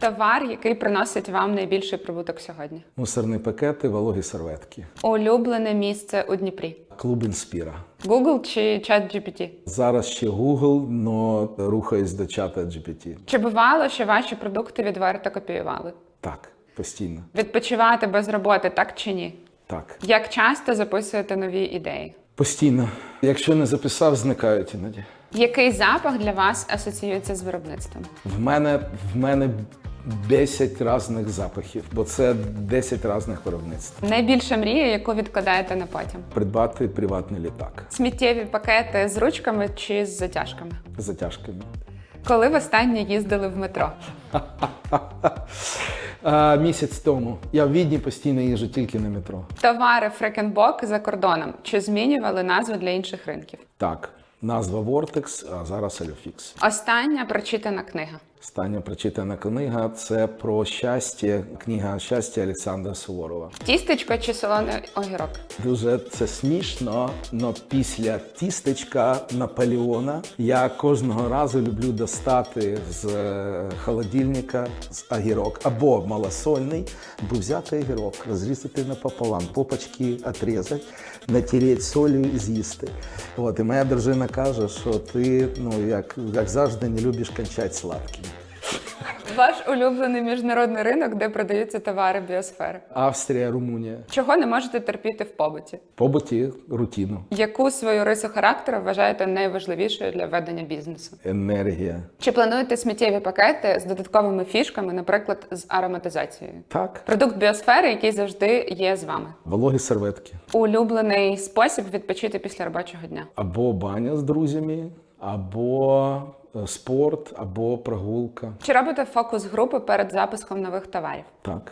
Товар, який приносить вам найбільший прибуток сьогодні. Мусорні пакети, вологі серветки. Улюблене місце у Дніпрі. Клуб Інспіра. Google чи ChatGPT? Зараз ще Google, но рухаюсь до чата GPT. Чи бувало, що ваші продукти відверто копіювали? Так, постійно. Відпочивати без роботи, так чи ні? Так. Як часто записуєте нові ідеї? Постійно. Якщо не записав, зникають іноді. Який запах для вас асоціюється з виробництвом? В мене в мене 10 різних запахів, бо це 10 різних виробництв. Найбільша мрія, яку відкладаєте на потім? Придбати приватний літак Сміттєві пакети з ручками чи з затяжками? з затяжками. Коли востаннє їздили в метро? А, місяць тому я в Відні постійно їжджу тільки на метро. Товари Фрекенбок за кордоном чи змінювали назви для інших ринків? Так, назва Vortex, а зараз Alufix. Остання прочитана книга. Остання прочитана книга це про щастя, книга щастя Олександра Суворова. Тістечко чи солоний огірок? Дуже це смішно, але після тістечка Наполеона я кожного разу люблю достати з е, холодильника з огірок або малосольний, або взяти огірок, розрізати напополам, попочки отрізати, натереть солью і з'їсти. От, і моя дружина каже, що ти, ну як, як завжди, не любиш кончати сладким. Ваш улюблений міжнародний ринок, де продаються товари біосфери. Австрія, Румунія. Чого не можете терпіти в побуті? Побуті рутину, Яку свою рису характеру вважаєте найважливішою для ведення бізнесу? енергія. Чи плануєте сміттєві пакети з додатковими фішками, наприклад, з ароматизацією? Так, Продукт біосфери, який завжди є з вами. вологі серветки. Улюблений спосіб відпочити після робочого дня. Або баня з друзями, або е, спорт, або прогулка. Чи робите фокус групи перед запуском нових товарів? Так.